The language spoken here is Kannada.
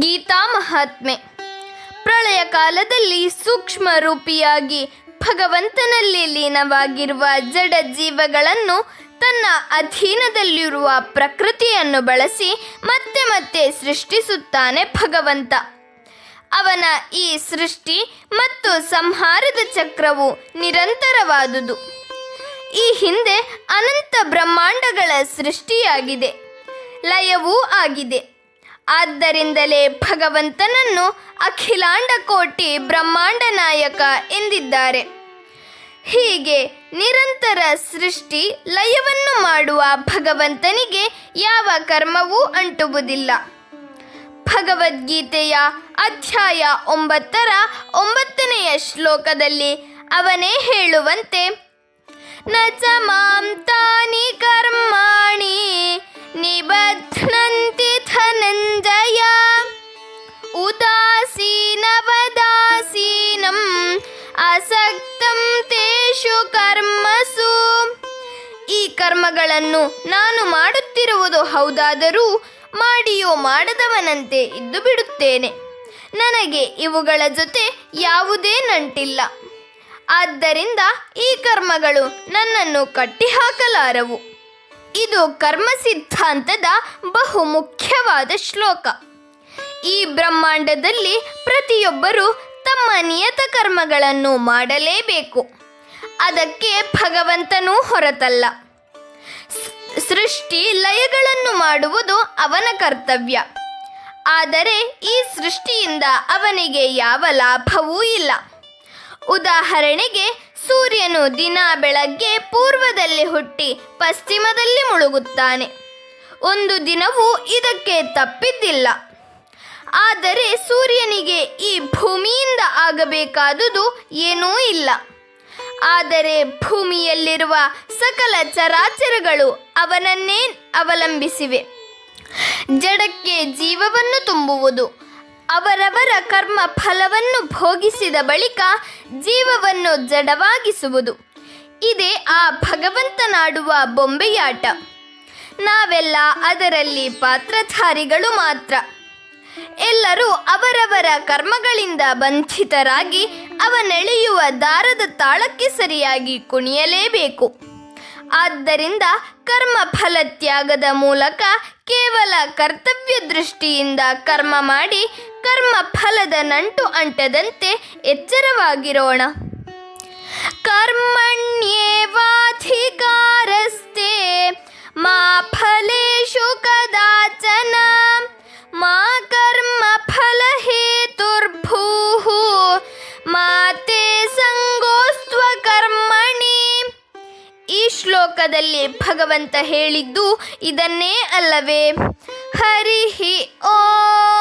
ಗೀತಾ ಮಹಾತ್ಮೆ. ಪ್ರಳಯ ಕಾಲದಲ್ಲಿ ಸೂಕ್ಷ್ಮ ರೂಪಿಯಾಗಿ ಭಗವಂತನಲ್ಲಿ ಲೀನವಾಗಿರುವ ಜಡ ಜೀವಗಳನ್ನು ತನ್ನ ಅಧೀನದಲ್ಲಿರುವ ಪ್ರಕೃತಿಯನ್ನು ಬಳಸಿ ಮತ್ತೆ ಮತ್ತೆ ಸೃಷ್ಟಿಸುತ್ತಾನೆ ಭಗವಂತ. ಅವನ ಈ ಸೃಷ್ಟಿ ಮತ್ತು ಸಂಹಾರದ ಚಕ್ರವು ನಿರಂತರವಾದುದು. ಈ ಹಿಂದೆ ಅನಂತ ಬ್ರಹ್ಮಾಂಡಗಳ ಸೃಷ್ಟಿಯಾಗಿದೆ. ಲಯವೂ ಆಗಿದೆ. ಆದ್ದರಿಂದಲೇ ಭಗವಂತನನ್ನು ಅಖಿಲಾಂಡ ಕೋಟಿ ಬ್ರಹ್ಮಾಂಡ ನಾಯಕ ಎಂದಿದ್ದಾರೆ. ಹೀಗೆ ನಿರಂತರ ಸೃಷ್ಟಿ ಲಯವನ್ನು ಮಾಡುವ ಭಗವಂತನಿಗೆ ಯಾವ ಕರ್ಮವೂ ಅಂಟುವುದಿಲ್ಲ. ಭಗವದ್ಗೀತೆಯ ಅಧ್ಯಾಯ ಒಂಬತ್ತರ ಒಂಬತ್ತನೆಯ ಶ್ಲೋಕದಲ್ಲಿ ಅವನೇ ಹೇಳುವಂತೆ ನ ಚ ತಾನಿ ಕರ್ಮಾಣಿ ಕರ್ಮಗಳನ್ನು ನಾನು ಮಾಡುತ್ತಿರುವುದು ಹೌದಾದರೂ ಮಾಡಿಯೋ ಮಾಡದವನಂತೆ ಇದ್ದು ಬಿಡುತ್ತೇನೆ. ನನಗೆ ಇವುಗಳ ಜೊತೆ ಯಾವುದೇ ನಂಟಿಲ್ಲ. ಆದ್ದರಿಂದ ಈ ಕರ್ಮಗಳು ನನ್ನನ್ನು ಕಟ್ಟಿಹಾಕಲಾರವು. ಇದು ಕರ್ಮ ಸಿದ್ಧಾಂತದ ಬಹು ಮುಖ್ಯವಾದ ಶ್ಲೋಕ. ಈ ಬ್ರಹ್ಮಾಂಡದಲ್ಲಿ ಪ್ರತಿಯೊಬ್ಬರೂ ತಮ್ಮ ನಿಯತ ಕರ್ಮಗಳನ್ನು ಮಾಡಲೇಬೇಕು. ಅದಕ್ಕೆ ಭಗವಂತನೂ ಹೊರತಲ್ಲ. ಸೃಷ್ಟಿ ಲಯಗಳನ್ನು ಮಾಡುವುದು ಅವನ ಕರ್ತವ್ಯ. ಆದರೆ ಈ ಸೃಷ್ಟಿಯಿಂದ ಅವನಿಗೆ ಯಾವ ಲಾಭವೂ ಇಲ್ಲ. ಉದಾಹರಣೆಗೆ, ಸೂರ್ಯನು ದಿನ ಬೆಳಗ್ಗೆ ಪೂರ್ವದಲ್ಲಿ ಹುಟ್ಟಿ ಪಶ್ಚಿಮದಲ್ಲಿ ಮುಳುಗುತ್ತಾನೆ. ಒಂದು ದಿನವೂ ಇದಕ್ಕೆ ತಪ್ಪಿದ್ದಿಲ್ಲ. ಆದರೆ ಸೂರ್ಯನಿಗೆ ಈ ಭೂಮಿಯಿಂದ ಆಗಬೇಕಾದುದು ಏನೂ ಇಲ್ಲ. ಆದರೆ ಭೂಮಿಯಲ್ಲಿರುವ ಸಕಲ ಚರಾಚರಗಳು ಅವನನ್ನೇ ಅವಲಂಬಿಸಿವೆ. ಜಡಕ್ಕೆ ಜೀವವನ್ನು ತುಂಬುವುದು, ಅವರವರ ಕರ್ಮ ಫಲವನ್ನು ಭೋಗಿಸಿದ ಬಳಿಕ ಜೀವವನ್ನು ಜಡವಾಗಿಸುವುದು. ಇದೇ ಆ ಭಗವಂತನಾಡುವ ಬೊಂಬೆಯಾಟ. ನಾವೆಲ್ಲ ಅದರಲ್ಲಿ ಪಾತ್ರಧಾರಿಗಳು ಮಾತ್ರ. ಎಲ್ಲರೂ ಅವರವರ ಕರ್ಮಗಳಿಂದ ಬಂಧಿತರಾಗಿ ಅವನೆಳೆಯುವ ದಾರದ ತಾಳಕ್ಕೆ ಸರಿಯಾಗಿ ಕುಣಿಯಲೇಬೇಕು. ಆದ್ದರಿಂದ ಕರ್ಮ ಫಲ ತ್ಯಾಗದ ಮೂಲಕ ಕೇವಲ ಕರ್ತವ್ಯ ದೃಷ್ಟಿಯಿಂದ ಕರ್ಮ ಮಾಡಿ ಕರ್ಮ ಫಲದ ನಂಟು ಅಂಟದಂತೆ ಎಚ್ಚರವಾಗಿರೋಣ. ಕರ್ಮಣ್ಯೇವಾಧಿಕಾರಸ್ತೆ ಶ್ಲೋಕದಲ್ಲಿ ಭಗವಂತ ಹೇಳಿದ್ದು ಇದನ್ನೇ ಅಲ್ಲವೇ? ಹರಿ ಓಂ.